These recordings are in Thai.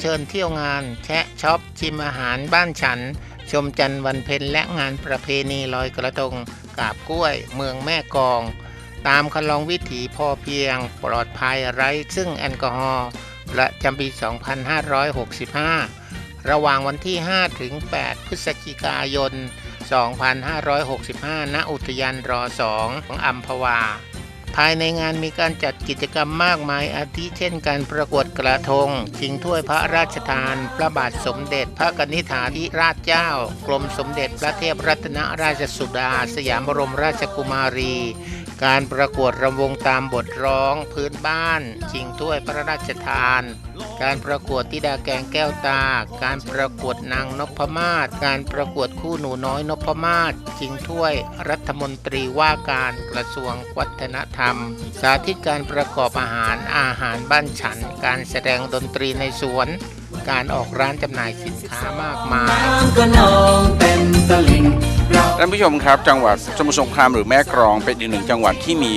เชิญเที่ยวงาน แชะช็อปชิมอาหารบ้านฉัน ชมจันทร์วันเพ็ญและงานประเพณีลอยกระทงกาบกล้วย เมืองแม่กอง ตามคันลองวิถีพอเพียง ปลอดภัยไร้ซึ่งแอลกอฮอล์ประจำปี 2565 ระหว่างวันที่ 5 ถึง 8 พฤศจิกายน 2565 ณ อุทยานรอ2ของอัมพวา ภายในงานมีการจัดกิจกรรมมากมาย อาทิเช่นการประกวดกระทงชิงถ้วยพระราชทาน พระบาทสมเด็จ พระกนิษฐาธิราชเจ้า กรมสมเด็จพระเทพรัตนราชสุดา สยามบรมราชกุมารี การประกวดรำวงตามบทร้องพื้นบ้าน ชิงถ้วยพระราชทาน การประกวดธิดาแกงแก้วตา การประกวดนางนพมาศ การประกวดคู่หนูน้อยนพมาศ ชิงถ้วยรัฐมนตรีว่าการกระทรวงวัฒนธรรม สาธิตการประกอบอาหารอาหารบ้านฉัน การแสดงดนตรีในสวน การออกร้านจำหน่ายสินค้ามากมาย ท่านผู้ชมครับจังหวัดสมุทรสงครามหรือแม่กลองเป็นอีกหนึ่งจังหวัดที่มี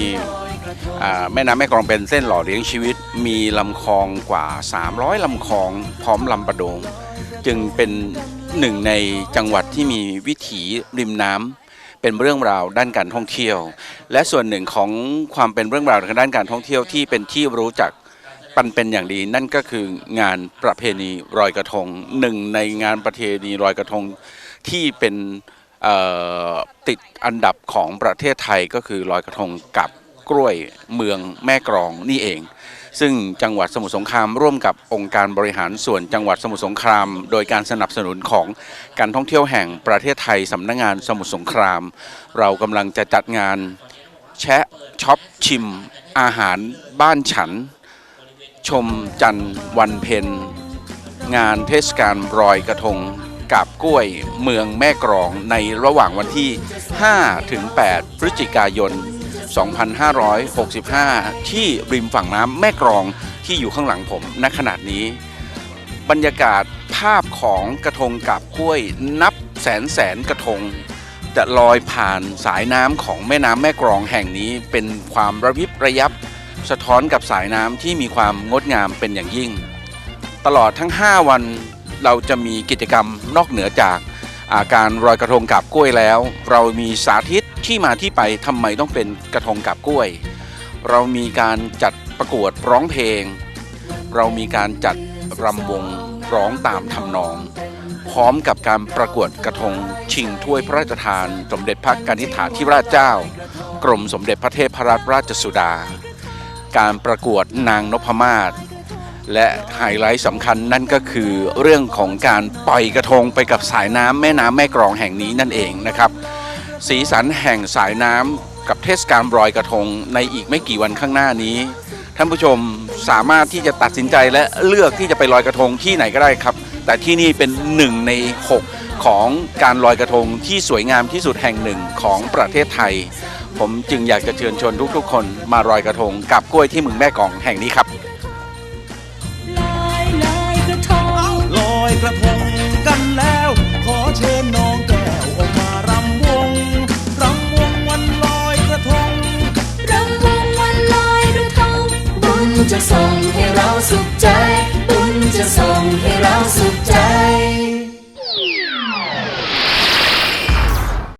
แม่น้ำแม่กลองเป็นเส้นหล่อเลี้ยงชีวิต มีลำคลองกว่า 300 ลำคลองพร้อมลำประดง จึงเป็นหนึ่งในจังหวัดที่มีวิถีริมน้ำเป็นเรื่องราวด้านการท่องเที่ยว และส่วนหนึ่งของความเป็นเรื่องราวทางด้านการท่องเที่ยวที่เป็นที่รู้จักปันเป็นอย่างดีนั่นก็คืองานประเพณีลอยกระทงหนึ่งในงานประเพณีลอยกระทงที่เป็น ติดอันดับของประเทศไทยก็คือลอยกระทงกับกล้วยเมืองแม่กรองนี่เอง ซึ่งจังหวัดสมุทรสงครามร่วมกับองค์การบริหารส่วนจังหวัดสมุทรสงคราม โดยการสนับสนุนของการท่องเที่ยวแห่งประเทศไทยสำนักงานสมุทรสงคราม เรากำลังจะจัดงานแชะช็อปชิม อาหารบ้านฉัน ชมจันทร์วันเพ็ญงานเทศกาลรอยกระทง กาบกล้วยเมืองแม่กรองในระหว่างวันที่ 5 ถึง 8 พฤศจิกายน 2565 ที่ริมฝั่งน้ำแม่กรองที่อยู่ข้างหลังผมณขนาดนี้ บรรยากาศภาพของกระทงกาบกล้วยนับแสนแสนกระทง จะลอยผ่านสายน้ำของแม่น้ำแม่กรองแห่งนี้เป็นความระยิบระยับ สะท้อนกับสายน้ำที่มีความงดงามเป็นอย่างยิ่ง ตลอดทั้ง 5 วัน เราจะมีกิจกรรมนอกเหนือจากาการรอยกระทงกับกล้วยแล้ว เรามีสาธิตที่มาที่ไปทำไมต้องเป็นกระทงกับกล้วย เรามีการจัดประกวดร้องเพลง เรามีการจัดรำวงร้องตามทำนอง พร้อมกับการประกวดกระทงชิงถ้วยพระราชทาน สมเด็จพระกนิษฐาธิราชเจ้า กรมสมเด็จพระเทพรัตนราชสุดา การประกวดนางนพมาศ และไฮไลท์สำคัญนั่นก็คือเรื่องของการปล่อยกระทงไปกับสายน้ำแม่น้ำแม่กรองแห่งนี้นั่นเองนะครับ สีสันแห่งสายน้ำกับเทศกาลลอยกระทงในอีกไม่กี่วันข้างหน้านี้ ท่านผู้ชมสามารถที่จะตัดสินใจและเลือกที่จะไปลอยกระทงที่ไหนก็ได้ครับ แต่ที่นี่เป็นหนึ่งใน 6 ของการลอยกระทงที่สวยงามที่สุดแห่งหนึ่งของประเทศไทย ผมจึงอยากจะเชิญชวนทุกๆ คนมาลอยกระทงกับกล้วยที่เมืองแม่กองแห่งนี้ครับ จะส่งให้เราสุขใจ